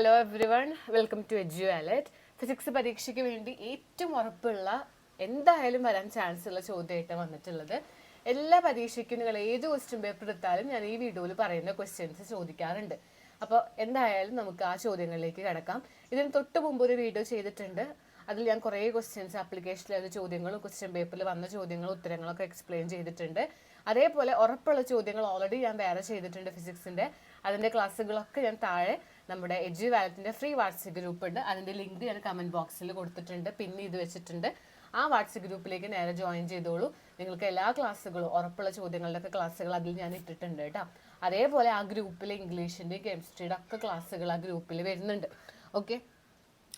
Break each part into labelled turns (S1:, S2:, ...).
S1: Hello everyone welcome to Eduwallet physics പരീക്ഷയ്ക്ക് വേണ്ടി ഏറ്റവും ഉറപ്പുള്ള എന്തായാലും വരാൻ ചാൻസ് ഉള്ള ചോദ്യമായിട്ട് വന്നിട്ടുള്ളത്. എല്ലാ പരീക്ഷയ്ക്കും നിങ്ങൾ ഏത് ക്വസ്റ്റ്യൻ പേപ്പർ എടുത്താലും ഞാൻ ഈ വീഡിയോയിൽ പറയുന്ന ക്വസ്റ്റ്യൻസ് ചോദിക്കാറുണ്ട്. അപ്പോൾ എന്തായാലും നമുക്ക് ആ ചോദ്യങ്ങളിലേക്ക് കിടക്കാം. ഇതിന് തൊട്ട് മുമ്പ് ഒരു വീഡിയോ ചെയ്തിട്ടുണ്ട്. അതിൽ ഞാൻ കുറേ ക്വസ്റ്റ്യൻസ് ആപ്ലിക്കേഷനിലെ ചോദ്യങ്ങളും ക്വസ്റ്റ്യൻ പേപ്പറിൽ വന്ന ചോദ്യങ്ങളും ഉത്തരങ്ങളൊക്കെ എക്സ്പ്ലെയിൻ ചെയ്തിട്ടുണ്ട്. അതേപോലെ ഉറപ്പുള്ള ചോദ്യങ്ങൾ ഓൾറെഡി ഞാൻ വേറെ ചെയ്തിട്ടുണ്ട് ഫിസിക്സിന്റെ അതിന്റെ ക്ലാസ്സുകളൊക്കെ ഞാൻ താഴെ നമ്മുടെ എജു വാലറ്റിന്റെ ഫ്രീ വാട്സപ്പ് ഗ്രൂപ്പ് ഉണ്ട്. അതിന്റെ ലിങ്ക് ഞാൻ കമന്റ് ബോക്സിൽ കൊടുത്തിട്ടുണ്ട്. പിന്നെ ഇത് വെച്ചിട്ടുണ്ട്. ആ വാട്സപ്പ് ഗ്രൂപ്പിലേക്ക് നേരെ ജോയിൻ ചെയ്തോളൂ. നിങ്ങൾക്ക് എല്ലാ ക്ലാസ്സുകളും ഉറപ്പുള്ള ചോദ്യങ്ങളുടെയൊക്കെ ക്ലാസ്സുകൾ അതിൽ ഞാൻ ഇട്ടിട്ടുണ്ട് കേട്ടോ. അതേപോലെ ആ ഗ്രൂപ്പിൽ ഇംഗ്ലീഷിന്റെയും കെമിസ്ട്രിയുടെ ഒക്കെ ക്ലാസ്സുകൾ ആ ഗ്രൂപ്പിൽ വരുന്നുണ്ട്. ഓക്കെ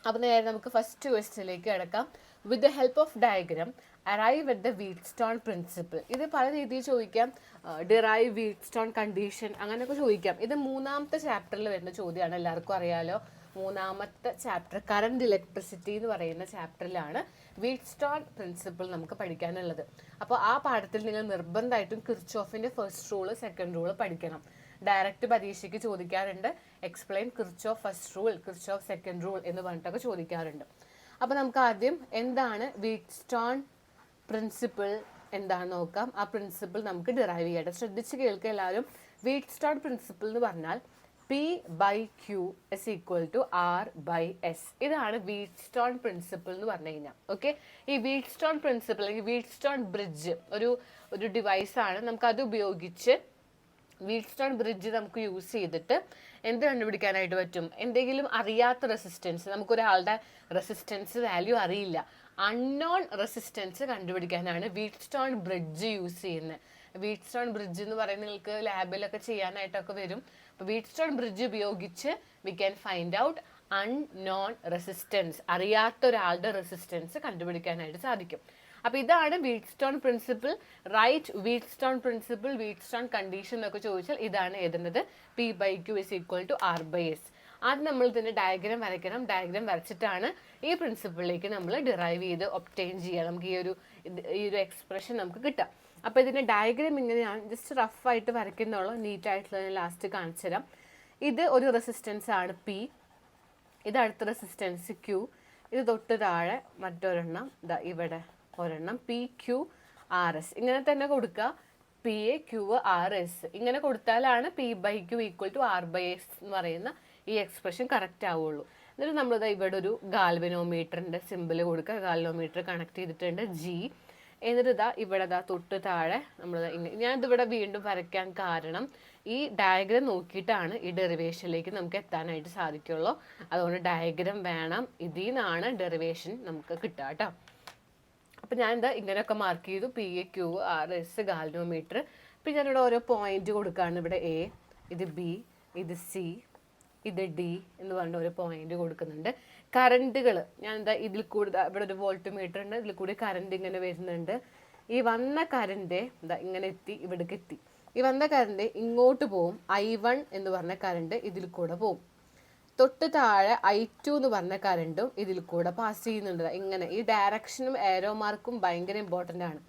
S1: അപ്പോൾ നേരെ നമുക്ക് ഫസ്റ്റ് ക്വസ്റ്റ്യനിലേക്ക് കിടക്കാം. With the help of diagram arrive at the Wheatstone principle ഇത് പല രീതിയിൽ ചോദിക്കാം. ഡിറൈവ് വീറ്റ് സ്റ്റോൺ കണ്ടീഷൻ അങ്ങനെയൊക്കെ ചോദിക്കാം. ഇത് മൂന്നാമത്തെ ചാപ്റ്ററിൽ വരുന്ന ചോദ്യമാണ്. എല്ലാവർക്കും അറിയാലോ. മൂന്നാമത്തെ ചാപ്റ്റർ കറണ്ട് ഇലക്ട്രിസിറ്റി എന്ന് പറയുന്ന ചാപ്റ്ററിലാണ് വീറ്റ് സ്റ്റോൺ പ്രിൻസിപ്പിൾ നമുക്ക് പഠിക്കാനുള്ളത്. അപ്പോൾ ആ പാഠത്തിൽ നിങ്ങൾ നിർബന്ധമായിട്ടും കിർച്ചോഫിന്റെ ഫസ്റ്റ് റൂൾ സെക്കൻഡ് റൂൾ പഠിക്കണം. ഡയറക്റ്റ് പരീക്ഷയ്ക്ക് ചോദിക്കാറുണ്ട്. Explain Kirchhoff first rule Kirchhoff second rule എന്ന് പറഞ്ഞിട്ടൊക്കെ ചോദിക്കാറുണ്ട്. അപ്പോൾ നമുക്ക് ആദ്യം എന്താണ് വീറ്റ് സ്റ്റോൺ പ്രിൻസിപ്പിൾ എന്താണെന്ന് നോക്കാം? ആ പ്രിൻസിപ്പിൾ നമുക്ക് ഡിറൈവ് ചെയ്യട്ടെ ശ്രദ്ധിച്ച് കേൾക്കുക എല്ലാവരും. വീറ്റ് സ്റ്റോൺ പ്രിൻസിപ്പിൾ എന്ന് പറഞ്ഞാൽ P by Q S equal to R by S ഇതാണ് വീറ്റ് സ്റ്റോൺ പ്രിൻസിപ്പിൾ എന്ന് പറഞ്ഞു കഴിഞ്ഞാൽ. ഓക്കെ ഈ വീറ്റ് സ്റ്റോൺ പ്രിൻസിപ്പിൾ അല്ലെങ്കിൽ വീറ്റ് സ്റ്റോൺ ബ്രിഡ്ജ് ഒരു ഒരു ഡിവൈസാണ് നമുക്ക് അത് ഉപയോഗിച്ച് വീറ്റ് സ്റ്റോൺ ബ്രിഡ്ജ് നമുക്ക് യൂസ് ചെയ്തിട്ട് എന്ത് കണ്ടുപിടിക്കാനായിട്ട് പറ്റും? എന്തെങ്കിലും അറിയാത്ത റെസിസ്റ്റൻസ് നമുക്കൊരാളുടെ റെസിസ്റ്റൻസ് വാല്യൂ അറിയില്ല. അൺനോൺ റെസിസ്റ്റൻസ് കണ്ടുപിടിക്കാനാണ് വീറ്റ് സ്റ്റോൺ ബ്രിഡ്ജ് യൂസ് ചെയ്യുന്നത്. വീറ്റ് സ്റ്റോൺ ബ്രിഡ്ജ് എന്ന് പറയുന്നത് നിങ്ങൾക്ക് ലാബിലൊക്കെ ചെയ്യാനായിട്ടൊക്കെ വരും. അപ്പോൾ വീറ്റ് സ്റ്റോൺ ബ്രിഡ്ജ് ഉപയോഗിച്ച് we can find out unknown resistance അറിയാത്ത ഒരാളുടെ റെസിസ്റ്റൻസ് കണ്ടുപിടിക്കാനായിട്ട് സാധിക്കും. അപ്പൊ ഇതാണ് Wheatstone principle right Wheatstone principle Wheatstone condition എന്നൊക്കെ ചോദിച്ചാൽ ഇതാണ് എഴുതുന്നത്. P by Q is equal to R by S അത് നമ്മൾ ഇതിന്റെ ഡയഗ്രാം വരയ്ക്കണം. ഡയഗ്രാം വരച്ചിട്ടാണ് ഈ പ്രിൻസിപ്പിളിലേക്ക് നമ്മൾ ഡിറൈവ് ചെയ്ത് ഒപ്റ്റെയിൻ ചെയ്യുക. നമുക്ക് ഈ ഒരു ഈ ഒരു എക്സ്പ്രഷൻ നമുക്ക് കിട്ടാം അപ്പോൾ ഇതിന്റെ ഡയഗ്രാം ഇങ്ങനെയാണ് ജസ്റ്റ് റഫ് ആയിട്ട് വരയ്ക്കുന്നുള്ളൂ. നീറ്റ് ആയിട്ടുള്ള ലാസ്റ്റ് കാണിച്ചു തരാം. ഇത് ഒരു റെസിസ്റ്റൻസ് ആണ് പി ഇത് അടുത്ത റെസിസ്റ്റൻസ് ക്യൂ ഇത് തൊട്ട് താഴെ മറ്റൊരെണ്ണം. ഇതാ ഇവിടെ. ഒരെണ്ണം. പി ക്യു ആർ എസ് ഇങ്ങനെ തന്നെ കൊടുക്കുക. P A Q R S ഇങ്ങനെ കൊടുത്താലാണ് P by Q equal to R by S എന്ന് പറയുന്ന ഈ എക്സ്പ്രഷൻ കറക്റ്റ് ആവുള്ളൂ. എന്നിട്ട് നമ്മളിത് ഇവിടെ ഒരു ഗാൽവനോമീറ്ററിന്റെ സിമ്പിൾ കൊടുക്കുക. ഗാൽവനോമീറ്റർ കണക്ട് ചെയ്തിട്ടുണ്ട്. ജി എന്നിട്ട് ഇതാ ഇവിടെ ഇതാ തൊട്ട് താഴെ നമ്മൾ ഞാൻ ഇതിവിടെ വീണ്ടും വരയ്ക്കാൻ കാരണം ഈ ഡയഗ്രം നോക്കിയിട്ടാണ് ഈ ഡെറിവേഷനിലേക്ക് നമുക്ക് എത്താനായിട്ട് സാധിക്കുള്ളൂ. അതുകൊണ്ട് ഡയഗ്രം വേണം. ഇതിൽ നിന്നാണ് ഡെറിവേഷൻ നമുക്ക് കിട്ടുക കേട്ടോ. അപ്പം ഞാൻ എന്താ ഇങ്ങനെയൊക്കെ മാർക്ക് ചെയ്തു. P A Q R S galvanometer പിന്നെ ഞാനിവിടെ ഓരോ പോയിന്റ് കൊടുക്കുകയാണ് ഇവിടെ എ ഇത് ബി ഇത് സി ഇത് ഡി എന്ന് പറഞ്ഞ ഒരു പോയിന്റ് കൊടുക്കുന്നുണ്ട്. കറണ്ടുകൾ ഞാൻ എന്താ ഇതിൽ കൂടുതൽ ഇവിടെ ഒരു വോൾട്ട് മീറ്റർ ഉണ്ട്. ഇതിൽ കൂടി കറണ്ട് ഇങ്ങനെ വരുന്നുണ്ട്. ഈ വന്ന കറണ്ട് എന്താ ഇങ്ങനെ എത്തി ഇവിടേക്ക് എത്തി. ഈ വന്ന കറണ്ട് ഇങ്ങോട്ട് പോവും. ഐ വൺ എന്ന് പറഞ്ഞ കറണ്ട് ഇതിൽ കൂടെ പോവും. തൊട്ട് താഴെ ഐ ടു എന്ന് പറഞ്ഞ കറണ്ടും ഇതിൽ കൂടെ പാസ് ചെയ്യുന്നുണ്ട്. ഇങ്ങനെ ഈ ഡയറക്ഷനും ഏരോ മാർക്കും ഭയങ്കര ഇമ്പോർട്ടന്റ് ആണ്.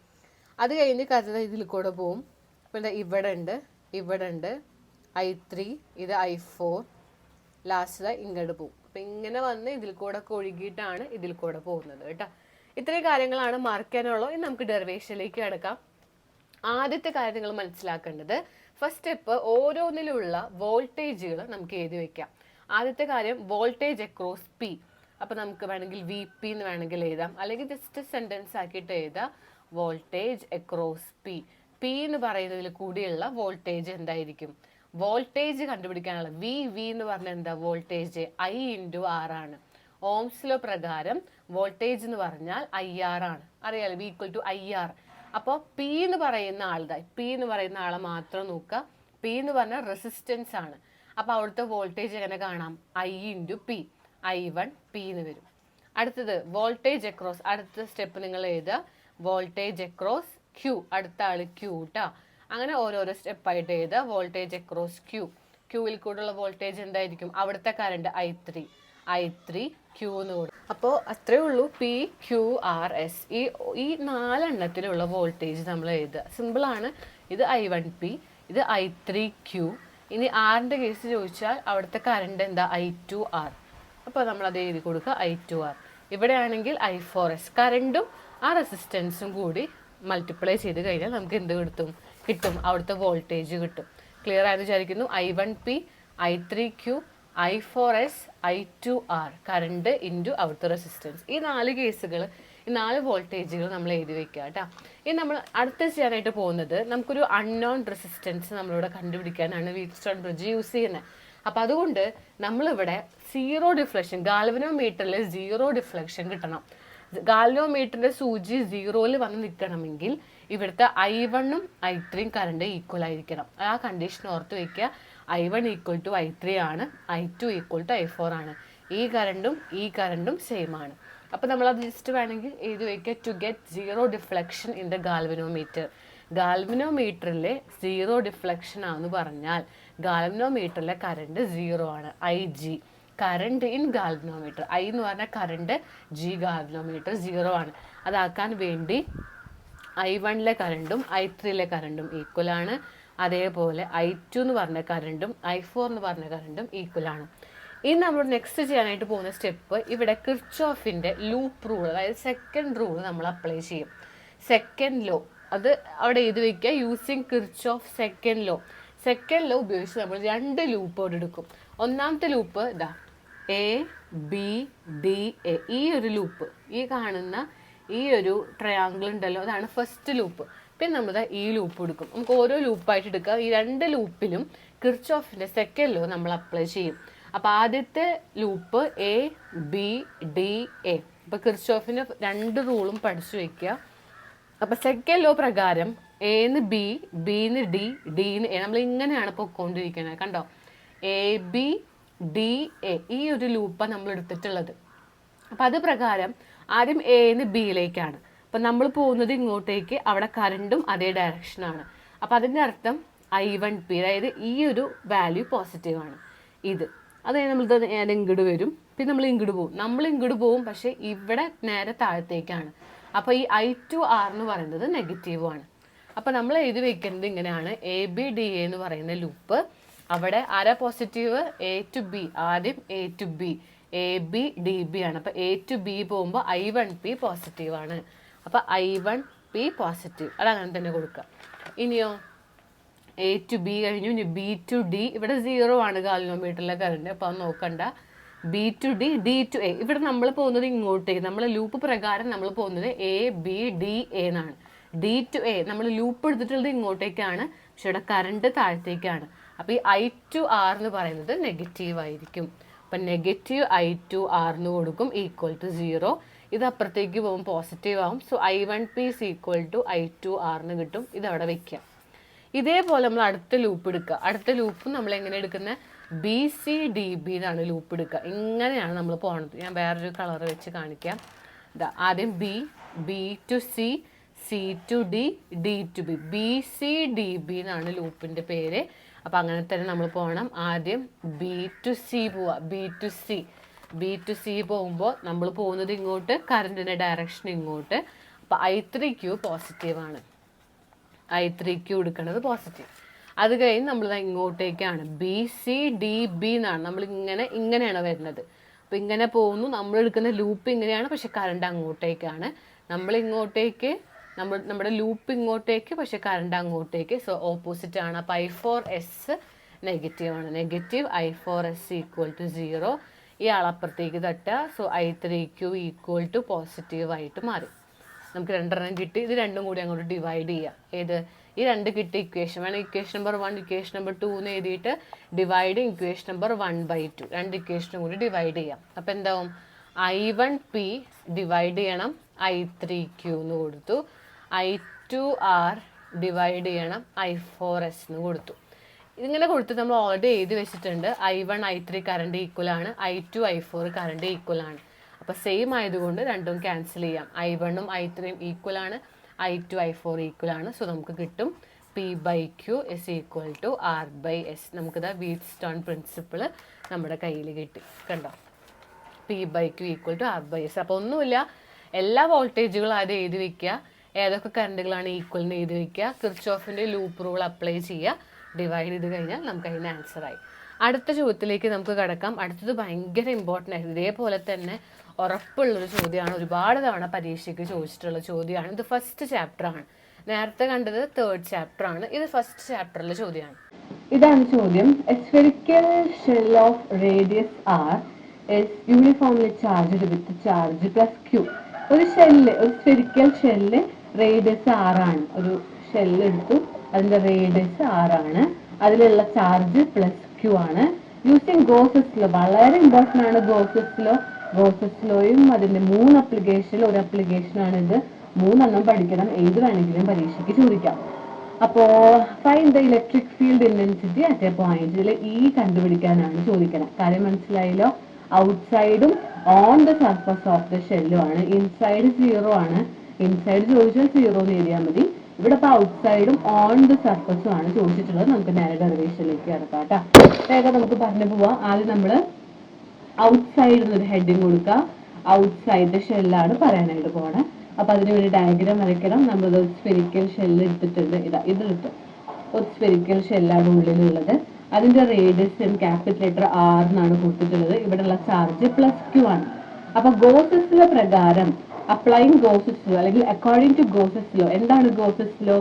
S1: അത് കഴിഞ്ഞ് കറണ്ട് ഇതിൽ കൂടെ പോവും. പിന്നെ ഇവിടെ ഉണ്ട് ഇവിടെ ഉണ്ട്. ഐ ത്രീ ഇത് ഐ ഫോർ ലാസ്റ്റ് ഇങ്ങോട്ട് പോകും അപ്പം ഇങ്ങനെ വന്ന് ഇതിൽ കൂടെ ഒഴുകിയിട്ടാണ് ഇതിൽ കൂടെ പോകുന്നത് കേട്ടോ. ഇത്രയും കാര്യങ്ങളാണ് മാർക്ക് ചെയ്യാനുള്ളത് ഇനി നമുക്ക് ഡെറിവേഷനിലേക്ക് കിടക്കാം. ആദ്യത്തെ കാര്യം നിങ്ങൾ മനസ്സിലാക്കേണ്ടത് ഫസ്റ്റ് സ്റ്റെപ്പ് ഓരോന്നിലുള്ള വോൾട്ടേജുകൾ നമുക്ക് എഴുതി വെക്കാം. ആദ്യത്തെ കാര്യം വോൾട്ടേജ് അക്രോസ് പി അപ്പോൾ നമുക്ക് വേണമെങ്കിൽ വി പി എന്ന് വേണമെങ്കിൽ എഴുതാം. അല്ലെങ്കിൽ ജസ്റ്റ് സെന്റൻസ് ആക്കിയിട്ട് എഴുതാം. വോൾട്ടേജ് അക്രോസ് പി പി എന്ന് പറയുന്നതിൽ കൂടിയുള്ള വോൾട്ടേജ് എന്തായിരിക്കും? വോൾട്ടേജ് കണ്ടുപിടിക്കാനുള്ള വി വി എന്ന് പറഞ്ഞാൽ എന്താ? വോൾട്ടേജ് ഐ ഇന്റു ആർ ആണ്. ഓംസിലോ പ്രകാരം വോൾട്ടേജ് എന്ന് പറഞ്ഞാൽ ഐ ആർ ആണ്. അറിയാലോ? V equal to I R അപ്പോൾ പി എന്ന് പറയുന്ന ആളുടെ പി എന്ന് പറയുന്ന ആളെ മാത്രം നോക്കുക. പി എന്ന് പറഞ്ഞാൽ റെസിസ്റ്റൻസ് ആണ്. അപ്പോൾ അവിടുത്തെ വോൾട്ടേജ് എങ്ങനെ കാണാം? I into P I one P എന്ന് വരും. അടുത്തത് വോൾട്ടേജ് അക്രോസ് അടുത്ത സ്റ്റെപ്പ് നിങ്ങൾ എഴുതുക. വോൾട്ടേജ് അക്രോസ് ക്യൂ അടുത്ത ആൾ ക്യൂ കേട്ടോ അങ്ങനെ ഓരോരോ സ്റ്റെപ്പായിട്ട് എഴുതുക. വോൾട്ടേജ് അക്രോസ് ക്യൂ ക്യൂവിൽ കൂടെയുള്ള വോൾട്ടേജ് എന്തായിരിക്കും? അവിടുത്തെ current I three I three Q എന്ന് കൊടുക്കും അപ്പോൾ അത്രേ ഉള്ളൂ. പി ക്യൂ ആർ എസ് ഈ ഈ നാലെണ്ണത്തിലുള്ള വോൾട്ടേജ് നമ്മൾ എഴുതുക. സിമ്പിളാണ് ഇത് ഐ വൺ പി ഇത് ഐ ത്രീ ക്യൂ ഇനി ആറിന്റെ കേസ് ചോദിച്ചാൽ അവിടുത്തെ കറണ്ട് എന്താ? ഐ ടു ആർ അപ്പോൾ നമ്മൾ അത് എഴുതി കൊടുക്കുക ഐ ടു ആർ ഇവിടെയാണെങ്കിൽ ഐ ഫോർ എസ് കറണ്ടും ആ റെസിസ്റ്റൻസും കൂടി മൾട്ടിപ്ലൈ ചെയ്ത് കഴിഞ്ഞാൽ നമുക്ക് എന്ത് കിട്ടും? കിട്ടും. അവിടുത്തെ വോൾട്ടേജ് കിട്ടും. ക്ലിയർ ആയെന്ന് വിചാരിക്കുന്നു? I one P I three Q I four S I two R current into അവിടുത്തെ റെസിസ്റ്റൻസ് ഈ നാല് കേസുകൾ ഈ നാല് വോൾട്ടേജുകൾ നമ്മൾ എഴുതി വെക്കുക കേട്ടോ. ഇനി നമ്മൾ അടുത്ത ചെയ്യാനായിട്ട് പോകുന്നത് നമുക്കൊരു അൺനോൺ റെസിസ്റ്റൻസ് നമ്മളിവിടെ കണ്ടുപിടിക്കാനാണ് വീറ്റ് സ്റ്റോൺ ബ്രിഡ്ജ് യൂസ് ചെയ്യുന്നത്. അപ്പം അതുകൊണ്ട് നമ്മളിവിടെ സീറോ ഡിഫ്ലക്ഷൻ ഗാൽവനോ മീറ്ററിൽ സീറോ ഡിഫ്ലക്ഷൻ കിട്ടണം. ഗാൽവനോ മീറ്ററിന്റെ സൂചി സീറോയിൽ വന്ന് നിൽക്കണമെങ്കിൽ ഇവിടുത്തെ ഐ വണ്ണും ഐ ത്രീയും കറണ്ട് ഈക്വൽ ആയിരിക്കണം. ആ കണ്ടീഷൻ ഓർത്ത് വയ്ക്കുക I one equal to I three ആണ്. I two equal to I four ആണ്. ഈ കറണ്ടും ഈ കറണ്ടും സെയിം ആണ്. അപ്പോൾ അത് ജസ്റ്റ് വേണമെങ്കിൽ എഴുതി വയ്ക്കുക to get zero deflection in the galvanometer ഗാൽവിനോമീറ്ററിലെ zero deflection ആണെന്ന് പറഞ്ഞാൽ ഗാൽവനോമീറ്ററിലെ കറണ്ട് സീറോ ആണ് I G current in galvanometer I എന്ന് പറഞ്ഞാൽ കറണ്ട് ജി ഗാൽവനോമീറ്റർ സീറോ ആണ്. അതാക്കാൻ വേണ്ടി ഐ വണ്ണിലെ കറണ്ടും ഐ ത്രീയിലെ കറണ്ടും ഈക്വൽ ആണ്. അതേപോലെ ഐ ടു എന്ന് പറഞ്ഞ കറണ്ടും ഐ ഫോർ എന്ന് പറഞ്ഞ കറണ്ടും ഈക്വൽ ആണ്. ഇനി നമ്മൾ നെക്സ്റ്റ് ചെയ്യാനായിട്ട് പോകുന്ന സ്റ്റെപ്പ് ഇവിടെ കിർച്ചോഫിന്റെ ലൂപ്പ് റൂൾ അതായത് സെക്കൻഡ് റൂൾ നമ്മൾ അപ്ലൈ ചെയ്യും. സെക്കൻഡ് ലോ അത് അവിടെ എഴുതി വയ്ക്കുക using Kirchhoff second law second law ഉപയോഗിച്ച് നമ്മൾ രണ്ട് ലൂപ്പോട് എടുക്കും. ഒന്നാമത്തെ ലൂപ്പ് ഇതാ എ ബി ഡി എ ഈ ഒരു ലൂപ്പ് ഈ കാണുന്ന ഈ ഒരു ട്രയാങ്കിൾ ഉണ്ടല്ലോ അതാണ് ഫസ്റ്റ് ലൂപ്പ് പിന്നെ നമ്മൾ ഈ ലൂപ്പ് എടുക്കും. നമുക്ക് ഓരോ ലൂപ്പായിട്ട് എടുക്കാം. ഈ രണ്ട് ലൂപ്പിലും കിർച്ചോഫിന്റെ സെക്കൻഡ് ലോ നമ്മൾ അപ്ലൈ ചെയ്യും. അപ്പോൾ ആദ്യത്തെ loop A B D A അപ്പോൾ കിർച്ചോഫിന്റെ രണ്ട് റൂളും പഠിച്ചു വയ്ക്കുക അപ്പോൾ സെക്കൻഡ് ലോ പ്രകാരം എന്ന് ബി ബിന്ന് ഡി ഡിന്ന് എ നമ്മൾ ഇങ്ങനെയാണ് പൊക്കോണ്ടിരിക്കുന്നത് കണ്ടോ? എ ബി ഡി എ ഈ ഒരു ലൂപ്പാണ് നമ്മൾ എടുത്തിട്ടുള്ളത്. അപ്പോൾ അത് പ്രകാരം ആദ്യം എന്ന് ബിയിലേക്കാണ് അപ്പം നമ്മൾ പോകുന്നത് ഇങ്ങോട്ടേക്ക് അവിടെ കറണ്ടും അതേ ഡയറക്ഷനാണ് അപ്പോൾ അതിന്റെ അർത്ഥം ഐ വൺ പി അതായത് ഈ ഒരു വാല്യൂ പോസിറ്റീവാണ് ഇത്. അത് നമ്മൾ നേരെ ഇങ്ങോട്ട് വരും. പിന്നെ നമ്മൾ ഇങ്ങോട്ട് പോകും. നമ്മൾ ഇങ്ങോട്ട് പോകും പക്ഷെ ഇവിടെ നേരെ താഴത്തേക്കാണ്. അപ്പോൾ ഈ ഐ ടു ആർ എന്ന് പറയുന്നത് നെഗറ്റീവ് ആണ്. അപ്പോൾ നമ്മൾ എഴുതി വെക്കുന്നത് ഇങ്ങനെയാണ്. എ ബി ഡി എ എന്ന് പറയുന്ന ലൂപ്പ് അവിടെ അര പോസിറ്റീവ് എ ടു ബി ആദ്യം A to B A B D B ആണ്. അപ്പോൾ എ ടു ബി പോകുമ്പോൾ ഐ വൺ പി പോസിറ്റീവ് ആണ്. അപ്പോൾ ഐ വൺ പി പോസിറ്റീവ് അത് അങ്ങനെ തന്നെ കൊടുക്കുക ഇനിയോ? എ ടു ബി കഴിഞ്ഞു. ഇനി ബി ടു ഡി ഇവിടെ സീറോ ആണ് കാലിനോമീറ്ററിലെ കറണ്ട് അപ്പോൾ അത് നോക്കണ്ട. B to D D to A ഇവിടെ നമ്മൾ പോകുന്നത് ഇങ്ങോട്ടേക്ക്. നമ്മൾ ലൂപ്പ് പ്രകാരം നമ്മൾ പോകുന്നത് എ ബി ഡി എ എന്നാണ്. ഡി ടു എ നമ്മൾ ലൂപ്പ് എടുത്തിട്ടുള്ളത് ഇങ്ങോട്ടേക്കാണ്. പക്ഷെ ഇവിടെ കറണ്ട് താഴത്തേക്കാണ്. അപ്പോൾ ഈ ഐ ടു ആർ എന്ന് പറയുന്നത് നെഗറ്റീവ് ആയിരിക്കും. അപ്പം നെഗറ്റീവ് ഐ ടു ആർ എന്ന് കൊടുക്കും. ഈക്വൽ ടു സീറോ ഇത് അപ്പുറത്തേക്ക് പോകും. പോസിറ്റീവ് ആവും. So I one P is equal to I two ആറിന് കിട്ടും. ഇത് അവിടെ വെക്കാം ഇതേപോലെ നമ്മൾ അടുത്ത ലൂപ്പ് എടുക്കുക. അടുത്ത ലൂപ്പ് നമ്മൾ എങ്ങനെ എടുക്കുന്നത്? ബി സി ഡി ബി എന്നാണ് ലൂപ്പ് എടുക്കുക. ഇങ്ങനെയാണ് നമ്മൾ പോണത്. ഞാൻ വേറൊരു കളർ വെച്ച് കാണിക്കാം. ഇതാ ആദ്യം B B to C C to D D to B B C D B എന്നാണ് ലൂപ്പിന്റെ പേര്. അപ്പം അങ്ങനെ തന്നെ നമ്മൾ പോകണം ആദ്യം ബി ടു സി പോവുക B to C B to C പോകുമ്പോൾ നമ്മൾ പോകുന്നത് ഇങ്ങോട്ട് കറണ്ടിന്റെ ഡയറക്ഷൻ ഇങ്ങോട്ട്. അപ്പോൾ ഐ ത്രീ ക്യൂ പോസിറ്റീവാണ് ഐ ത്രീ ക്യൂ എടുക്കുന്നത് പോസിറ്റീവ് അത് കഴിഞ്ഞ് നമ്മൾ ഇങ്ങോട്ടേക്കാണ്. ബി സി ഡി ബി എന്നാണ്. നമ്മൾ ഇങ്ങനെ ഇങ്ങനെയാണ് വരുന്നത്. അപ്പോൾ ഇങ്ങനെ പോകുന്നു. നമ്മൾ എടുക്കുന്ന ലൂപ്പ് ഇങ്ങനെയാണ്. പക്ഷെ കറണ്ട് അങ്ങോട്ടേക്കാണ്. നമ്മൾ ഇങ്ങോട്ടേക്ക് നമ്മൾ നമ്മുടെ ലൂപ്പ് ഇങ്ങോട്ടേക്ക് പക്ഷെ കറണ്ട് അങ്ങോട്ടേക്ക്. സോ ഓപ്പോസിറ്റ് ആണ്. അപ്പോൾ ഐ ഫോർ എസ് നെഗറ്റീവ് ആണ്. Negative I four S equal to zero ഈ ആളപ്പുറത്തേക്ക് തട്ടുക. So I three Q equal to positive ആയിട്ട് മാറി. നമുക്ക് രണ്ടെണ്ണം കിട്ടി. ഇത് രണ്ടും കൂടി അങ്ങോട്ട് ഡിവൈഡ് ചെയ്യാം. ഏത്? ഈ രണ്ട് കിട്ടിയ ഇക്വേഷൻ വേണം. Equation number one equation number two എന്ന് എഴുതിയിട്ട് divide equation number one by two രണ്ട് ഇക്വേഷനും കൂടി ഡിവൈഡ് ചെയ്യാം. അപ്പോൾ എന്താവും? ഐ വൺ പി ഡിവൈഡ് ചെയ്യണം. ഐ ത്രീ ക്യൂ എന്ന് കൊടുത്തു. ഐ ടു ആർ ഡിവൈഡ് ചെയ്യണം. ഐ ഫോർ എസ് എന്ന് കൊടുത്തു. ഇതിങ്ങനെ കൊടുത്ത് നമ്മൾ ഓൾറെഡി എഴുതി വെച്ചിട്ടുണ്ട്. I one I three current equal ആണ്. I two I four current equal ആണ്. അപ്പോൾ സെയിം ആയതുകൊണ്ട് രണ്ടും ക്യാൻസൽ ചെയ്യാം. ഐ വണ്ണും ഐ ത്രീയും ഈക്വൽ ആണ്. I two I four equal ആണ്. സോ നമുക്ക് കിട്ടും P by Q S equal to R by S നമുക്കിതാ വീറ്റ് സ്റ്റോൺ പ്രിൻസിപ്പിൾ നമ്മുടെ കയ്യിൽ കിട്ടി. കണ്ടോ? P by Q equal to R by S അപ്പോൾ ഒന്നുമില്ല. എല്ലാ വോൾട്ടേജുകളും ആദ്യം എഴുതി വെക്കുക. ഏതൊക്കെ കറണ്ടുകളാണ് ഈക്വലിന് എഴുതി വെക്കുക. കിർച്ചോഫിന്റെ ലൂപ്പ് റൂൾ അപ്ലൈ ചെയ്യുക. ഡിവൈഡ് ചെയ്ത് കഴിഞ്ഞാൽ നമുക്ക് അതിന് ആൻസർ ആയി. അടുത്ത ചോദ്യത്തിലേക്ക് നമുക്ക് കിടക്കാം. അടുത്തത് ഭയങ്കര ഇമ്പോർട്ടന്റ് ആയിരുന്നു. ഇതേപോലെ തന്നെ ഉറപ്പുള്ളൊരു ചോദ്യമാണ്. ഒരുപാട് തവണ പരീക്ഷയ്ക്ക് ചോദിച്ചിട്ടുള്ള ചോദ്യമാണ്. ഇത് ഫസ്റ്റ് ചാപ്റ്റർ ആണ്. നേരത്തെ കണ്ടത് തേർഡ് ചാപ്റ്റർ ആണ്. ഇത് ഫസ്റ്റ് ചാപ്റ്ററിലെ ചോദ്യമാണ്.
S2: ഇതാണ് ചോദ്യം. A shell of radius R is uniformly charged with charge plus Q ഒരു ഷെല്ല് ഒരു സ്ഫെറിക്കൽ ഷെല്ല് റേഡിയസ് ആറാണ് ഒരു ഷെല്ല് എടുത്തു. അതിന്റെ റേഡിയസ് ആറാണ് അതിലുള്ള ചാർജ് പ്ലസ് ക്യൂ ആണ്. യൂസിങ് ഗോസസ് ലോ വളരെ ഇമ്പോർട്ടന്റ് ആണ് ഗോസസ് ലോ ഗോസസ് ലോയും അതിന്റെ മൂന്ന് അപ്ലിക്കേഷനിൽ ഒരു അപ്ലിക്കേഷനാണ് ഇത് മൂന്നെണ്ണം പഠിക്കണം. ഏത് വേണമെങ്കിലും പരീക്ഷയ്ക്ക് ചോദിക്കാം. അപ്പോ find the electric field intensity at a point ഇതിൽ ഈ കണ്ടുപിടിക്കാനാണ് ചോദിക്കണം. കാര്യം മനസ്സിലായല്ലോ? ഔട്ട്സൈഡും on the surface of the ഷെല്ലും ആണ്. ഇൻസൈഡ് സീറോ ആണ്. ഇൻസൈഡ് ചോദിച്ചാൽ സീറോ എന്ന് എഴുതിയാൽ മതി. ഇവിടെ ഇപ്പൊ ഔട്ട്സൈഡും ഓൺ ദ സർഫസും ആണ് ചോദിച്ചിട്ടുള്ളത്. നമുക്ക് നേരെ ഡെറിവേഷനിലേക്ക് കിടക്കാം കേട്ടോ. വേഗം നമുക്ക് പറഞ്ഞു പോവാം. ആദ്യം നമ്മൾ ഔട്ട്സൈഡ് എന്നൊരു ഹെഡിങ് കൊടുക്കുക ഔട്ട്സൈഡ് ദ ഷെല്ലാണ് പറയാനായിട്ട് പോണേ. അപ്പൊ അതിന് വേണ്ടി ഡയഗ്രാം വരയ്ക്കണം. നമ്മൾ സ്പെരിക്കൽ ഷെല്ല് എടുത്തിട്ടുണ്ട്. ഇതാ ഇതെടുത്തു ഒരു സ്പെരിക്കൽ ഷെല്ലാണ് ഉള്ളിലുള്ളത്. അതിന്റെ radius in capital letter R എന്നാണ് കൊടുത്തിട്ടുള്ളത്. ഇവിടെയുള്ള ചാർജ് പ്ലസ് ക്യു ആണ്. അപ്പൊ ഗോസസിലെ പ്രകാരം അപ്ലൈങ് ഗോസസ് ലോ അല്ലെങ്കിൽ അക്കോർഡിംഗ് ടു ഗോസസ് ലോ എന്താണ് Gauss's law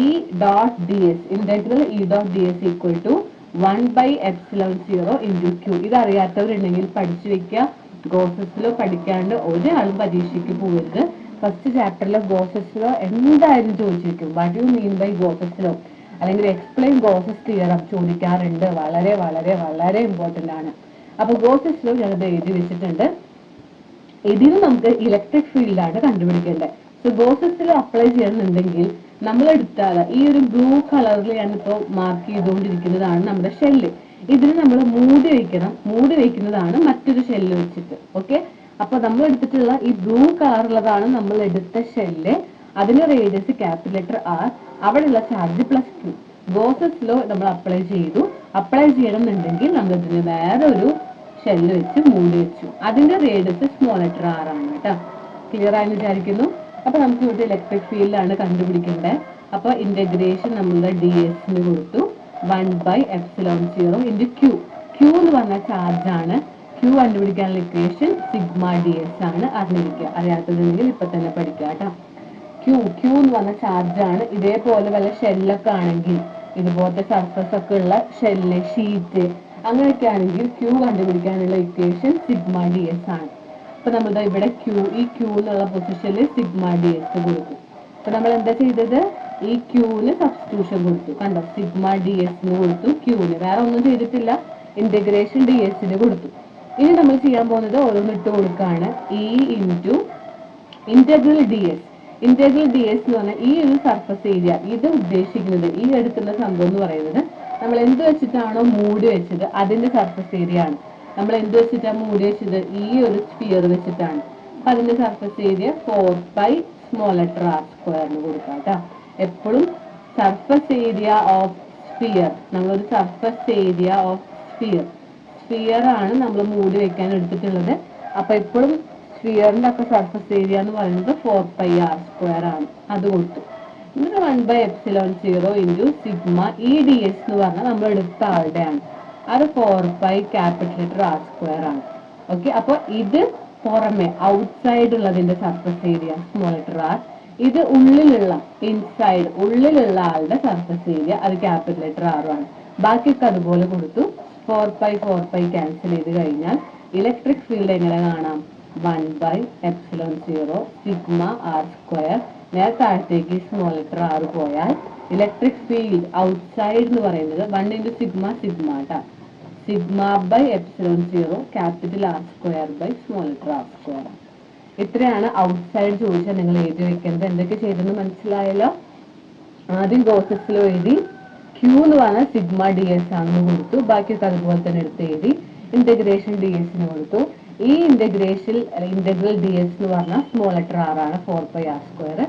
S2: E dot D S integral E dot D S equal to one by epsilon zero into Q ഇത് പഠിച്ചു വെക്കുക. ഗോസസിലോ പഠിക്കാണ്ട് ഒരാളും പരീക്ഷയ്ക്ക് പോകരുത്. ഫസ്റ്റ് ചാപ്റ്ററിലെ ഗോസസിലോ എന്തായാലും ചോദിച്ചിരിക്കും വാട്ട് യു മീൻ ബൈ ഗോസസിലോ അല്ലെങ്കിൽ എക്സ്പ്ലെയിൻ ഗോസസ് തിയറം ചോദിക്കാറുണ്ട്. വളരെ വളരെ വളരെ ഇമ്പോർട്ടന്റ് ആണ്. അപ്പോൾ ഗോസസിലോ ഞാനത് എഴുതി വെച്ചിട്ടുണ്ട്. ഇതിന് നമുക്ക് ഇലക്ട്രിക് ഫീൽഡാണ് കണ്ടുപിടിക്കേണ്ടത്. സോ ഗോസസിൽ അപ്ലൈ ചെയ്യണമെന്നുണ്ടെങ്കിൽ നമ്മൾ ഈ ഒരു ബ്ലൂ കളറിൽ ഇപ്പോൾ മാർക്ക് ചെയ്തുകൊണ്ടിരിക്കുന്നതാണ് നമ്മുടെ ഷെല്ല് ഇതിന് നമ്മൾ മൂടി വയ്ക്കണം മൂടി വയ്ക്കുന്നതാണ് മറ്റൊരു ഷെല്ല് വെച്ചിട്ട്. ഓക്കെ അപ്പൊ നമ്മൾ എടുത്തിട്ടുള്ള ഈ ബ്ലൂ കളറുള്ളതാണ് നമ്മൾ എടുത്ത ഷെല്ല് അതിന് റേഡിയസ് ക്യാപിറ്റൽ ലെറ്റർ ആർ അവിടെയുള്ള ചാർജ് പ്ലസ് ഗോസസ് ലോ നമ്മൾ അപ്ലൈ ചെയ്തു. അപ്ലൈ ചെയ്യണം എന്നുണ്ടെങ്കിൽ നമ്മൾ ഇതിന് വേറെ ഒരു ഷെല്ല് വെച്ച് മൂടി വെച്ചു. അതിന്റെ റേഡിയസ് സ്മോൾ ലെറ്റർ ആർ ആണ് കേട്ടോ. ക്ലിയർ ആയി വിചാരിക്കുന്നു? അപ്പൊ നമുക്ക് ഇവിടെ ഇലക്ട്രിക് ഫീൽഡാണ് കണ്ടുപിടിക്കേണ്ടത്. അപ്പൊ ഇന്റഗ്രേഷൻ നമ്മളുടെ ഡി എസിന് കൊടുത്തു. One by epsilon zero into q q എന്ന് പറഞ്ഞ ചാർജ് ആണ്. ക്യൂ കണ്ടുപിടിക്കാനുള്ള ഇക്വേഷൻ സിഗ്മ ഡി എസ് ആണ്. അറിഞ്ഞിരിക്കുക. അറിയാത്തതുണ്ടെങ്കിൽ ഇപ്പൊ തന്നെ പഠിക്കുക കേട്ടോ. ക്യൂ ക്യൂ എന്ന് പറഞ്ഞ ചാർജ് ആണ്. ഇതേപോലെ വല്ല ഷെല്ലൊക്കെ ആണെങ്കിൽ ഇതുപോലത്തെ സർഫസ് ഒക്കെ ഉള്ള ഷെല്ല് ഷീറ്റ് അങ്ങനെയൊക്കെ ആണെങ്കിൽ ക്യൂ കണ്ടുപിടിക്കാനുള്ള ഇക്വേഷൻ സിഗ്മ ഡി എസ് ആണ്. അപ്പൊ നമ്മൾ ഇവിടെ ക്യൂ ഈ ക്യൂ എന്നുള്ള പൊസിഷനിൽ സിഗ്മ ഡി എസ് കൊടുക്കും അപ്പൊ നമ്മൾ എന്താ ചെയ്തത്? ഈ ക്യൂവിന് സബ്സ്റ്റിറ്റ്യൂഷൻ കൊടുത്തു. കണ്ടോ? സിഗ്മ ഡി എസിന് കൊടുത്തു ക്യൂന് വേറെ ഒന്നും ചെയ്തിട്ടില്ല. ഇന്റഗ്രേഷൻ ഡി എസിന് കൊടുത്തു. ഇനി നമ്മൾ ചെയ്യാൻ പോകുന്നത് ഓരോന്ന് ഇട്ട് കൊടുക്കുകയാണ് E into integral D S integral D S എന്ന് പറഞ്ഞാൽ ഈ ഒരു സർഫസ് ഏരിയ ഇത് ഉദ്ദേശിക്കുന്നത് ഈ എടുക്കുന്ന സംഭവം എന്ന് പറയുന്നത് നമ്മൾ എന്ത് വെച്ചിട്ടാണോ മൂടി വെച്ചത് അതിന്റെ സർഫസ് ഏരിയ ആണ്. നമ്മൾ എന്ത് വെച്ചിട്ടാണ് മൂടി വെച്ചത്? ഈ ഒരു സ്പിയർ വെച്ചിട്ടാണ്. അതിന്റെ surface area four by small letter R square എന്ന് കൊടുക്കാം കേട്ടോ. എപ്പോഴും സർഫസ് ഏരിയ ഓഫ് സ്പിയർ നമ്മളൊരു surface area of sphere sphere ആണ് നമ്മൾ മൂടി വെക്കാൻ എടുത്തിട്ടുള്ളത്. അപ്പൊ എപ്പോഴും സ്പിയറിന്റെ ഒക്കെ സർഫസ് ഏരിയ എന്ന് പറയുന്നത് ഫോർ പൈ ആർ സ്ക്വയർ ആണ്. അത് കൊടുത്തു. എന്നിട്ട് one by epsilon zero into sigma E D S എന്ന് പറഞ്ഞാൽ നമ്മൾ എടുത്ത ആളുടെയാണ്. അത് four pi capital letter R square ആണ്. ഓക്കെ അപ്പൊ ഇത് പുറമെ ഔട്ട്സൈഡ് ഉള്ളതിന്റെ surface area small letter R ഇത് ഉള്ളിലുള്ള ഇൻസൈഡ് ഉള്ളിലുള്ള ആളുടെ സർഫസ് ഏരിയ അത് ക്യാപിറ്റൽ ലെറ്റർ ആർ ആണ്. ബാക്കിയൊക്കെ അതുപോലെ കൊടുത്തു. Four pi four pi cancel ചെയ്ത് കഴിഞ്ഞാൽ ഇലക്ട്രിക് ഫീൽഡ് എങ്ങനെ കാണാം? One by epsilon zero sigma R square നേരെ താഴത്തേക്ക് സ്മോൾ ലെറ്റർ ആറ് പോയാൽ ഇലക്ട്രിക് ഫീൽഡ് ഔട്ട്സൈഡ് എന്ന് പറയുന്നത് വൺ ഇന്റു സിഗ്മ സിഗ്മ കേട്ടാ sigma by epsilon zero capital R square by small letter R square ഇത്രയാണ് ഔട്ട് സൈഡ് ചോദിച്ചാൽ നിങ്ങൾ എഴുതി വെക്കുന്നത് എന്തൊക്കെ ചെയ്തെന്ന് മനസ്സിലായല്ലോ? ആദ്യം ഗോസസിലോ എഴുതി ക്യൂ എന്ന് പറഞ്ഞാൽ സിഗ്മ ഡി എസ് ആണെന്ന് കൊടുത്തു. ബാക്കിയൊക്കെ അതുപോലെ തന്നെ എടുത്ത് എഴുതി ഇന്റഗ്രേഷൻ ഡി എസിന് കൊടുത്തു. ഈ ഇന്റഗ്രേഷൻ ഇന്റഗ്രൽ ഡി എസ് എന്ന് പറഞ്ഞാൽ സ്മോൾ ലെറ്റർ ആർ ആണ് ഫോർ പൈ ആർ സ്ക്വയർ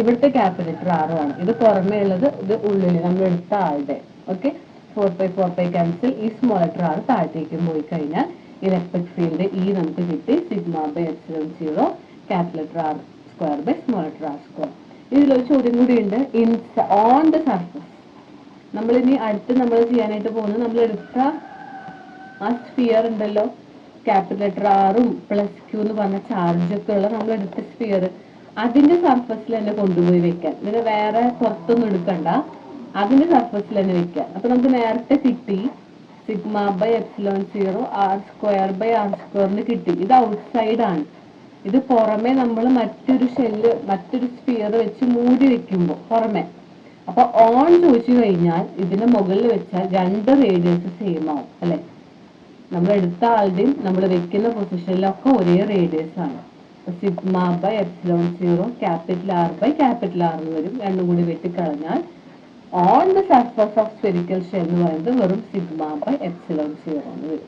S2: ഇവിടുത്തെ ക്യാപിറ്റൽ ആറും ആണ്. ഇത് പുറമേ ഉള്ളത് ഇത് ഉള്ളിൽ നമ്മൾ എടുത്ത ആളുടെ. Okay four pi four pi cancel ഈ സ്മോൾ ലെറ്റർ ആർ താഴത്തേക്ക് പോയി കഴിഞ്ഞാൽ ഇലക്ട്രിക് ഫീൽഡ് ഇ നമുക്ക് കിട്ടി sigma by epsilon zero capital letter R square by small letter R square ഇതിലൊരു ചോദ്യം കൂടി ഉണ്ട്. ഇൻ ഓൺ ദ സർഫസ് നമ്മളിനി അടുത്ത് നമ്മൾ ചെയ്യാനായിട്ട് പോകുന്നത് നമ്മൾ എടുത്ത ആ സ്ഫിയർ ഉണ്ടല്ലോ. ക്യാപിറ്റൽ ലെറ്റർ ആറും പ്ലസ് ക്യൂ എന്ന് പറഞ്ഞ ചാർജ് ഒക്കെ ഉള്ള നമ്മൾ എടുത്ത സ്ഫിയർ അതിന്റെ സർഫസിൽ തന്നെ കൊണ്ടുപോയി വെക്കാൻ. ഇതിന് വേറെ പുറത്തൊന്നും എടുക്കണ്ട. അതിന്റെ സർഫസിൽ തന്നെ വെക്കുക. അപ്പൊ നമുക്ക് നേരത്തെ കിട്ടി sigma by epsilon zero R square by R സ്ക്വയറിന് കിട്ടി. ഇത് ഔട്ട്സൈഡ് ആണ്. ഇത് പുറമെ നമ്മൾ മറ്റൊരു ഷെല്ല് മറ്റൊരു സ്പിയർ വെച്ച് മൂടി വെക്കുമ്പോൾ പുറമെ. അപ്പൊ ഓൺ ചോദിച്ചു കഴിഞ്ഞാൽ ഇതിന് മുകളിൽ വെച്ചാൽ രണ്ട് റേഡിയസ് സെയിം ആവും അല്ലെ? നമ്മൾ എടുത്ത ആളുടെയും നമ്മൾ വെക്കുന്ന പൊസിഷനിലൊക്കെ ഒരേ റേഡിയസ് ആണ്. Sigma by epsilon zero capital R by capital R എന്ന് വരും. രണ്ടും കൂടി വെട്ടിക്കളഞ്ഞാൽ on the surface of spherical shell എന്ന് പറയുന്നത് വെറും സിഗ്മ ബൈ എപ്സിലോൺ സീറോ എന്ന് വരും.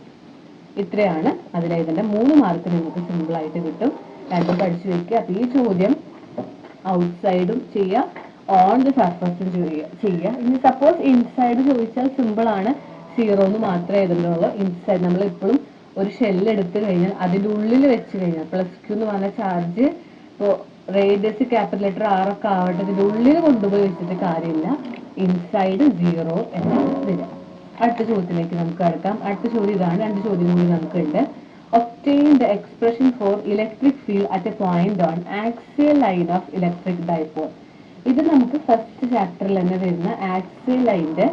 S2: ഇത്രയാണ്. അതിൽ ഇതിന്റെ മൂന്ന് മാർക്ക് നിങ്ങൾക്ക് സിമ്പിൾ ആയിട്ട് കിട്ടും. രണ്ടും പഠിച്ചു വെക്കുക. അപ്പൊ ഈ ചോദ്യം ഔട്ട്സൈഡും ചെയ്യുക ഓൺ ദ സർഫസും ചെയ്യുക ഇനി സപ്പോസ് ഇൻസൈഡ് ചോദിച്ചാൽ സിമ്പിൾ ആണ്. സീറോ എന്ന് മാത്രമേ എഴുതുന്നുള്ളൂ. ഇൻസൈഡ് നമ്മൾ എപ്പോഴും ഒരു ഷെല്ല് എടുത്തു കഴിഞ്ഞാൽ അതിന്റെ ഉള്ളിൽ വെച്ച് കഴിഞ്ഞാൽ പ്ലസ് ക്യൂ എന്ന് പറഞ്ഞ ചാർജ് ഇപ്പോൾ റേഡിയസ് ക്യാപിറ്റൽ ലെറ്റർ ആറൊക്കെ ആവട്ടെ ഇതിന്റെ ഉള്ളിൽ കൊണ്ടുപോയി വെച്ചിട്ട് കാര്യമില്ല. ഇൻസൈഡ് സീറോ എന്നാണ് വരിക അടുത്ത ചോദ്യത്തിലേക്ക് നമുക്ക് കടക്കാം. അടുത്ത ചോദ്യം ഇതാണ്. രണ്ട് ചോദ്യം കൂടി നമുക്കുണ്ട്. Obtain the expression for electric field at a point on axial line of electric dipole. ഇത് നമുക്ക് ഫസ്റ്റ് ചാപ്റ്ററിൽ തന്നെ വരുന്ന ആക്സിയൽ ലൈന്റെ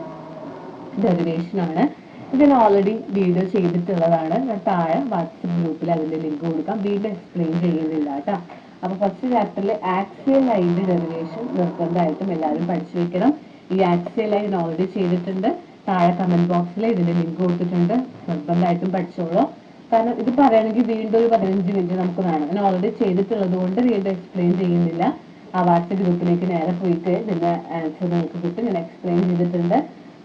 S2: ഡെറിവേഷൻ ആണ്. ഇത് ഞാൻ ഓൾറെഡി വീഡിയോ ചെയ്തിട്ടുള്ളതാണ്. ഞാൻ താഴെ വാട്സപ്പ് ഗ്രൂപ്പിൽ അതിന്റെ ലിങ്ക് കൊടുക്കാം. വീണ്ടും എക്സ്പ്ലെയിൻ ചെയ്യുന്നില്ല കേട്ടോ. അപ്പോൾ ഫസ്റ്റ് ചാപ്റ്ററിൽ ആക്സിയൽ ലൈന്റെ ഡെറിവേഷൻ നിർബന്ധമായിട്ടും എല്ലാവരും പഠിച്ചു വെക്കണം. ഈ ആക്സിയൽ ലൈൻ ഓൾറെഡി ചെയ്തിട്ടുണ്ട്. താഴെ കമന്റ് ബോക്സിൽ ഇതിന്റെ ലിങ്ക് കൊടുത്തിട്ടുണ്ട്. നിർബന്ധമായിട്ടും പഠിച്ചോളൂ. കാരണം ഇത് പറയുകയാണെങ്കിൽ വീണ്ടും ഒരു പതിനഞ്ച് മിനിറ്റ് നമുക്ക് വേണം. ഞാൻ ഓൾറെഡി ചെയ്തിട്ടുള്ളത് കൊണ്ട് വീണ്ടും എക്സ്പ്ലെയിൻ ചെയ്യുന്നില്ല. ആ വാട്സപ്പ് ഗ്രൂപ്പിലേക്ക് നേരെ പോയിട്ട് ഇതിന്റെ ആൻസർ നിങ്ങൾക്ക് കിട്ടും ഞാൻ എക്സ്പ്ലെയിൻ ചെയ്തിട്ടുണ്ട്.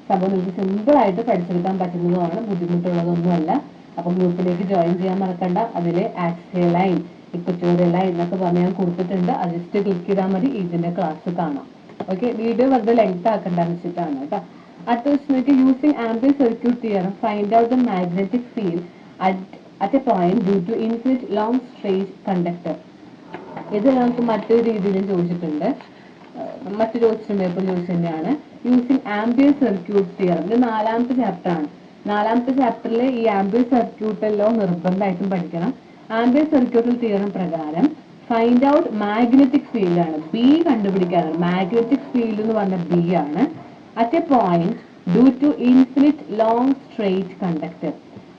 S2: സംഭവം നിങ്ങൾക്ക് സിമ്പിൾ ആയിട്ട് പഠിച്ചെടുക്കാൻ പറ്റുന്നതുമാണ് ബുദ്ധിമുട്ടുള്ളതൊന്നുമല്ല. അപ്പൊ ഗ്രൂപ്പിലേക്ക് ജോയിൻ ചെയ്യാൻ മറക്കണ്ട. അതിൽ ആക്സിയ ലൈൻ ഇക്വറ്റോറിയൽ ലൈൻ എന്നൊക്കെ പറഞ്ഞ് ഞാൻ കൊടുത്തിട്ടുണ്ട്. അത് ജസ്റ്റ് ക്ലിക്ക് ചെയ്താൽ മതി. ഇതിന്റെ ക്ലാസ് കാണാം. ഓക്കെ വീഡിയോ വെറുതെ ലെങ്ത് ആക്കണ്ടെന്ന് വെച്ചിട്ടാണ് കേട്ടോ. അടുത്ത ക്വസ്റ്റിനൊക്കെ using Ampere's circuit theorem find out the magnetic field at at a point due to infinite long straight conductor ഇത് നമുക്ക് മറ്റൊരു രീതിയിലും ചോദിച്ചിട്ടുണ്ട്. മറ്റൊരു ക്വസ്റ്റ്യൻ പേപ്പർ ചോദിച്ചു തന്നെയാണ് യൂസിങ് ആംബിയർ സർക്യൂട്ട് തിയറം ഇത് നാലാമത്തെ ചാപ്റ്റർ ആണ്. നാലാമത്തെ ചാപ്റ്ററിൽ ഈ ആംബിയർ സർക്യൂട്ട് എല്ലാം നിർബന്ധമായിട്ടും പഠിക്കണം. ആംബിയർ സർക്യൂട്ടൽ തിയറം പ്രകാരം ഫൈൻഡ് ഔട്ട് മാഗ്നറ്റിക് ഫീൽഡ് ആണ്. ബി കണ്ടുപിടിക്കാനാണ്. മാഗ്നറ്റിക് ഫീൽഡ് എന്ന് പറഞ്ഞ ബി ആണ്. At a point due to infinite long straight conductor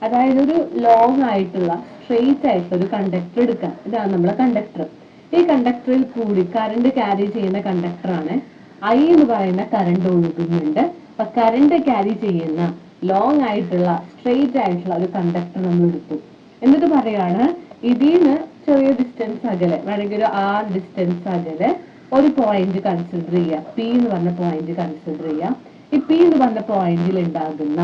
S2: അതായത് ഒരു ലോങ് ആയിട്ടുള്ള സ്ട്രെയിറ്റ് ആയിട്ടുള്ള ഒരു കണ്ടക്ടർ എടുക്കാം ഇതാണ് നമ്മളെ കണ്ടക്ടർ ഈ കണ്ടക്ടറിൽ കൂടി കറണ്ട് ക്യാരി ചെയ്യുന്ന കണ്ടക്ടറാണ് ഐ എന്ന് പറയുന്ന കറണ്ട് ഒഴുകുന്നുണ്ട്. അപ്പൊ കറണ്ട് ക്യാരി ചെയ്യുന്ന ലോങ് ആയിട്ടുള്ള സ്ട്രെയിറ്റ് ആയിട്ടുള്ള ഒരു കണ്ടക്ടർ നമ്മൾ എടുത്തു. എന്നിട്ട് പറയാണ് ഇതിന്ന് ചെറിയ ഡിസ്റ്റൻസ് അകലെ വേണമെങ്കിൽ ഒരു ആർ ഡിസ്റ്റൻസ് അകലെ ഒരു പോയിന്റ് കൺസിഡർ ചെയ്യുക പി എന്ന് പറഞ്ഞ പോയിന്റ് കൺസിഡർ ചെയ്യുക ഈ പി എന്ന് പറഞ്ഞ പോയിന്റിൽ ഉണ്ടാകുന്ന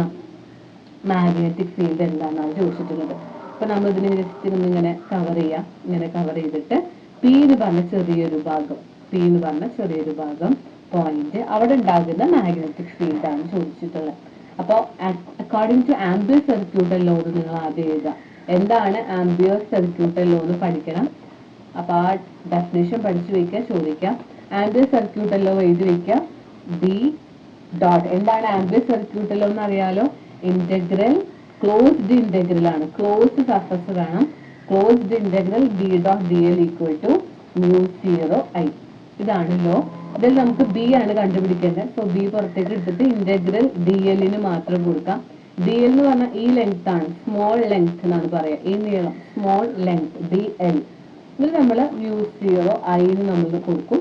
S2: മാഗ്നറ്റിക് ഫീൽഡ് എന്താണെന്നാണ് ചോദിച്ചിട്ടുള്ളത്. അപ്പൊ നമ്മൾ ഇതിനെ ജസ്റ്റ് ഒന്ന് ഇങ്ങനെ കവർ ചെയ്യാം. ഇങ്ങനെ കവർ ചെയ്തിട്ട് പി എന്ന് പറഞ്ഞ ചെറിയൊരു ഭാഗം പി എന്ന് പറഞ്ഞ ചെറിയൊരു ഭാഗം പോയിന്റ് അവിടെ ഉണ്ടാകുന്ന മാഗ്നറ്റിക് ഫീൽഡ് ആണ് ചോദിച്ചിട്ടുള്ളത്. അപ്പോൾ according to Ampere's circuit law നിങ്ങൾ ആദ്യം എഴുതുക. എന്താണ് ആംബിയർ സർക്യൂട്ട് ലോ എന്ന് പഠിക്കണം. അപ്പൊ ആ ഡെഫിനേഷൻ പഠിച്ചു വെക്കുക ചോദിക്കാം. ആംബിയർ സർക്യൂട്ട് ലോ എഴുതി വെക്കാം ബി ഡോട്ട് എന്താണ് ആംബിയർ സർക്യൂട്ട് ലോ എന്ന് അറിയാലോ? ഇന്റഗ്രൽ ക്ലോസ്ഡ് ഇന്റഗ്രൽ ആണ്. ക്ലോസ്ഡ് സർഫസ് വേണം. Closed integral B dot D L equal to mu zero I ഇതാണ് ലോ ഇതിൽ നമുക്ക് ബി ആണ് കണ്ടുപിടിക്കേണ്ടത്. സോ ബി പുറത്തേക്ക് എടുത്തിട്ട് ഇന്റഗ്രൽ ഡി എല്ലിന് മാത്രം കൊടുക്കാം. ഡി എൽ എന്ന് പറഞ്ഞാൽ ഈ ലെങ്ത് ആണ്. സ്മോൾ ലെങ്ത് എന്നാണ് പറയുക ഈ നീളം. സ്മോൾ ലെങ്ത് ഡി എൽ ഇതിൽ നമ്മൾ യു സീറോ ഐ എന്ന് നമ്മൾ കൊടുക്കും.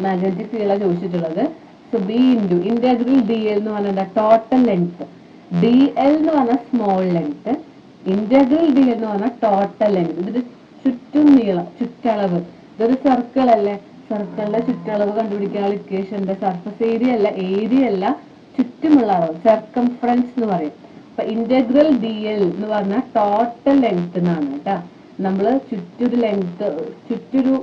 S2: മാഗ്നറ്റിക് ഫീൽഡാണ് ചോദിച്ചിട്ടുള്ളത്. So B into integral D L എന്ന് പറഞ്ഞാൽ ടോട്ടൽ ലെങ്ത് ഡി എൽ എന്ന് പറഞ്ഞാൽ സ്മോൾ ലെങ്ത് ഇന്റഗ്രൽ ഡി എന്ന് പറഞ്ഞാൽ ടോട്ടൽ ലെങ്ത് ഇതിന്റെ ചുറ്റും നീളം ചുറ്റളവ്. ഇതൊരു സർക്കിൾ അല്ലേ? സർക്കിളിന്റെ ചുറ്റളവ് കണ്ടുപിടിക്കാനുള്ള ഇക്വേഷന്റെ സർഫസ് ഏരിയ അല്ല ഏരിയ അല്ല. ചുറ്റുമുള്ള അളവ് സർക്കംഫറൻസ് എന്ന് പറയും. അപ്പൊ ഇന്റഗ്രൽ ഡി എൽ എന്ന് പറഞ്ഞാൽ ടോട്ടൽ ലെങ്ത് എന്നാണ് കേട്ടോ. നമ്മൾ ചുറ്റൊരു ലെങ്ത് ചുറ്റൊരു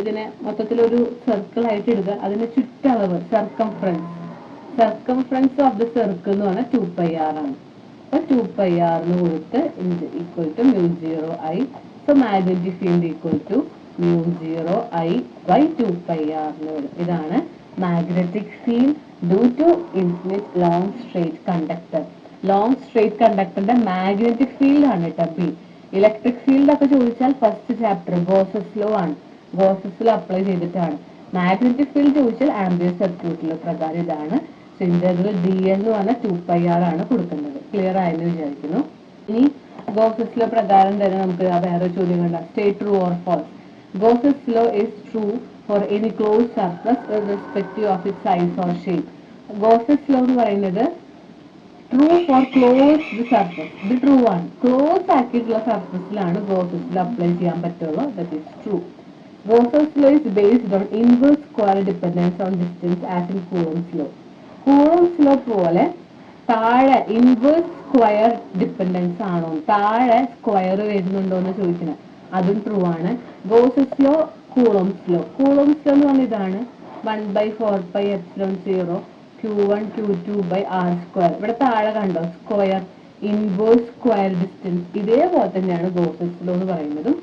S2: ഇതിനെ മൊത്തത്തിലൊരു സർക്കിൾ ആയിട്ട് എടുക്കുക അതിന്റെ ചുറ്റളവ് circumference circumference of the circle എന്ന് പറഞ്ഞാൽ ടു പൈ ആർ ആണ്. അപ്പൊ ടു പൈ എന്ന് കൊടുത്ത് equal to mu zero I so magnetic field equal to mu zero I by two pi എന്ന് വരും ഇതാണ് magnetic field due to infinite long straight conductor long straight കണ്ടക്ടറിന്റെ magnetic field ആണ് കേട്ടോ B electric field ഒക്കെ ചോദിച്ചാൽ first chapter Gauss's law ആണ്. Gauss's law apply ചെയ്തിട്ടാണ്. Magnetic field ചോദിച്ചാൽ ആംബിയർ സർക്യൂട്ടിലെ പ്രകാരം ഇതാണ്. ഇന്റഗ്രൽ ഡി എന്ന് പറഞ്ഞാൽ ടു പൈ ആർ ആണ് കൊടുക്കുന്നത്. ക്ലിയർ ആയെന്ന് വിചാരിക്കുന്നു. ഇനി ഗോസസ് ലോ പ്രകാരം തന്നെ നമുക്ക് വേറെ ചോദ്യം കണ്ട. State true or false Gauss's law is true for any close surface respective of it size or shape Gauss's law എന്ന് പറയുന്നത് ട്രൂ ഫോർ ക്ലോസ്ഡ് സർഫസ് ഇത് ട്രൂ ആണ്. ക്ലോസ് ആക്കിയിട്ടുള്ള സർഫസിലാണ് ഗോസസ് ലോ അപ്ലൈ ചെയ്യാൻ പറ്റുള്ളൂ. That is true Gauss's law is based on inverse square dependence on distance as in Coulomb's law Coulomb's law പോലെ താഴെ ഇൻവേഴ്സ് സ്ക്വയർ ഡിപ്പെൻഡൻസ് ആണോ? താഴെ സ്ക്വയർ വരുന്നുണ്ടോ എന്ന് ചോദിക്കുന്നത് അതും ട്രൂ ആണ്. Gauss's law Coulomb's law Coulomb's law എന്ന് പറഞ്ഞ ഇതാണ് one by four by epsilon zero q one q two by R square ഇവിടെ താഴെ കണ്ടോ? സ്ക്വയർ ഇൻവേഴ്സ് സ്ക്വയർ ഡിസ്റ്റൻസ് ഇതേപോലെ തന്നെയാണ് ഗോസസ് ലോ എന്ന് പറയുന്നതും.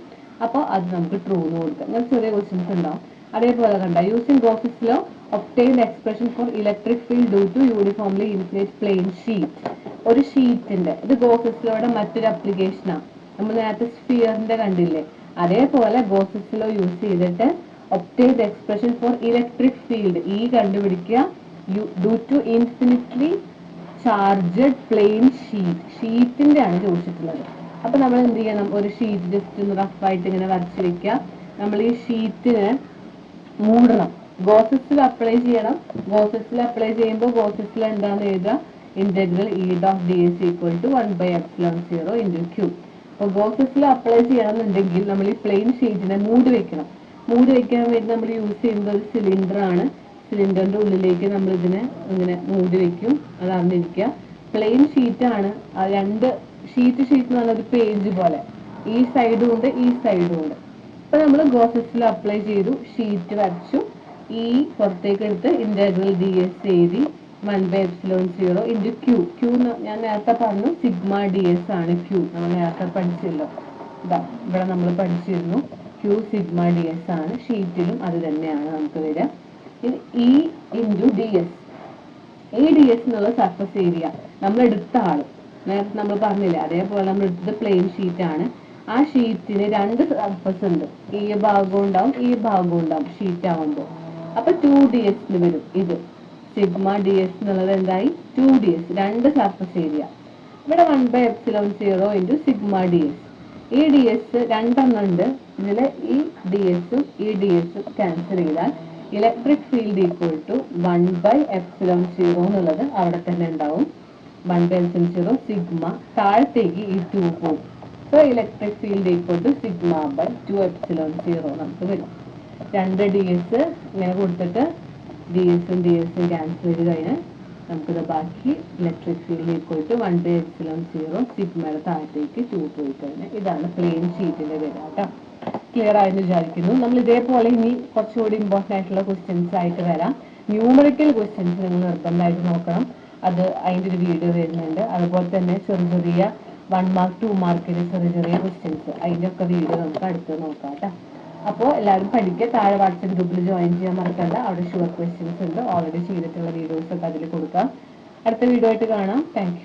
S2: അപ്പോൾ അത് നമുക്ക് ട്രൂ എന്ന് കൊടുക്കാം. ഞാൻ ചെറിയ ക്വസ്റ്റ്യൻസ് ഉണ്ടാവും. അതേപോലെ കണ്ട? Using Gauss's law obtain expression for electric field due to uniformly infinite plane sheet ഒരു ഷീറ്റിന്റെ ഇത് ഗോസസ് ലോയുടെ മറ്റൊരു അപ്ലിക്കേഷനാണ് നമ്മൾ നേരത്തെ സ്ഫിയറിന്റെ കണ്ടില്ലേ? അതേപോലെ ഗോസസ് ലോ യൂസ് ചെയ്തിട്ട് obtain expression for electric field ഈ കണ്ടുപിടിക്കുക. Due to infinitely charged plane sheet ഷീറ്റിന്റെ ആണ് ചോദിച്ചിട്ടുള്ളത്. അപ്പൊ നമ്മൾ എന്ത് ചെയ്യണം? ഒരു ഷീറ്റ് ജസ്റ്റ് ഒന്ന് റഫ് ആയിട്ട് ഇങ്ങനെ വരച്ച് വെക്കുക. നമ്മൾ ഈ ഷീറ്റിന് മൂടണം. ഗോസസിൽ അപ്ലൈ ചെയ്യണം. ഗോസസിൽ അപ്ലൈ ചെയ്യുമ്പോൾ ഗോസസിൽ എന്താണ് എഴുതുക? Integral E dot D S equal to one by epsilon zero into q ഗോസസിൽ apply ചെയ്യണമെന്നുണ്ടെങ്കിൽ നമ്മൾ ഈ പ്ലെയിൻ ഷീറ്റിനെ മൂടി വെക്കണം. മൂടി വെക്കാൻ വേണ്ടി നമ്മൾ യൂസ് ചെയ്യുന്നത് ഒരു സിലിണ്ടർ ആണ്. സിലിണ്ടറിന്റെ ഉള്ളിലേക്ക് നമ്മൾ ഇതിനെ ഇങ്ങനെ മൂടി വെക്കും. അത് അറിഞ്ഞിരിക്കുക. പ്ലെയിൻ ഷീറ്റ് ആണ്. ആ രണ്ട് ഷീറ്റ് ഷീറ്റ് എന്ന് പറഞ്ഞ ഒരു പേജ് പോലെ. ഈ സൈഡും ഉണ്ട് ഈ സൈഡും ഉണ്ട്. ഇപ്പൊ നമ്മൾ ഗോസസിൽ അപ്ലൈ ചെയ്തു. ഷീറ്റ് വരച്ചു. ഈ പുറത്തേക്ക് എടുത്ത് ഇന്റഗ്രൽ ഡി എസ് എഴുതി one by epsilon zero into q q ഞാൻ നേരത്തെ പറഞ്ഞു സിഗ്മ ഡി എസ് ആണ് ക്യൂ നമ്മൾ നേരത്തെ പഠിച്ചല്ലോ. ഇതാ ഇവിടെ നമ്മൾ പഠിച്ചിരുന്നു. ക്യൂ സിഗ്മ ഡി എസ് ആണ് ഷീറ്റിലും അത് തന്നെയാണ് നമുക്ക് വരിക. ഇനി E into D S A D S എന്നുള്ള സർഫസ് ഏരിയ നമ്മൾ എടുത്ത ആൾ നേരത്തെ നമ്മൾ പറഞ്ഞില്ല അതേപോലെ നമ്മൾ എടുത്തത് പ്ലെയിൻ ഷീറ്റ് ആണ്. ആ ഷീറ്റിന് രണ്ട് സർഫസ് ഉണ്ട്. ഈ ഭാഗവും ഉണ്ടാവും ഈ ഭാഗവും ഉണ്ടാവും. ഷീറ്റ് ആവുമ്പോൾ. അപ്പൊ ടു ഡി എസിന് വരും ഇത്. സിഗ്മ ഡി എസ് എന്നുള്ളത് എന്തായി? ടു ഡി എസ് രണ്ട് സർഫസ് ഏരിയ ഇവിടെ one by epsilon zero into sigma D S ഈ ഡി എസ് രണ്ടെണ്ണം ഉണ്ട്. ഇതിൽ ഈ ഡി എസും ഈ ഡി എസും ക്യാൻസൽ ചെയ്താൽ electric field equal to one by epsilon zero എന്നുള്ളത് അവിടെ തന്നെ ഉണ്ടാവും. One by epsilon zero sigma താഴത്തേക്ക് ഈ ടു പോകും. So electric field equal to sigma by two epsilon zero നമുക്ക് വരും. രണ്ട് ഡി എസ് ഇങ്ങനെ കൊടുത്തിട്ട് ഡി എസും ഡി എസും ക്യാൻസൽ ചെയ്ത് കഴിഞ്ഞാൽ നമുക്കിത് ബാക്കി electric field equal to one by epsilon zero സിഗ്മയുടെ താഴത്തേക്ക് ടു പോയി കഴിഞ്ഞാൽ ഇതാണ് പ്ലെയിൻ ഷീറ്റിന്റെ വില കേട്ടോ. ക്ലിയർ ആയെന്ന് വിചാരിക്കുന്നു. നമ്മൾ ഇതേപോലെ ഇനി കുറച്ചുകൂടി ഇമ്പോർട്ടന്റ് ആയിട്ടുള്ള ക്വസ്റ്റ്യൻസ് ആയിട്ട് വരാം. ന്യൂമറിക്കൽ ക്വസ്റ്റ്യൻസ് നിങ്ങൾ നിർബന്ധമായിട്ട് നോക്കണം. അത് അതിന്റെ ഒരു വീഡിയോ വരുന്നുണ്ട്. അതുപോലെ തന്നെ ചെറിയ ചെറിയ വൺ മാർക്ക് ടു മാർക്കിന്റെ ചെറിയ ചെറിയ ക്വസ്റ്റ്യൻസ് അതിന്റെ ഒക്കെ വീഡിയോ നമുക്ക് അടുത്ത് നോക്കാം കേട്ടോ. അപ്പോൾ എല്ലാവരും പഠിക്കുക താഴെ വാട്സപ്പ് ഗ്രൂപ്പിൽ ജോയിൻ ചെയ്യാൻ മറക്കണ്ട. അവിടെ ഷുവർ ക്വസ്റ്റ്യൻസ് ഉണ്ട്. ഓൾറെഡി ചെയ്തിട്ടുള്ള വീഡിയോസ് ഒക്കെ അതിൽ കൊടുക്കാം. അടുത്ത വീഡിയോ ആയിട്ട് കാണാം. താങ്ക്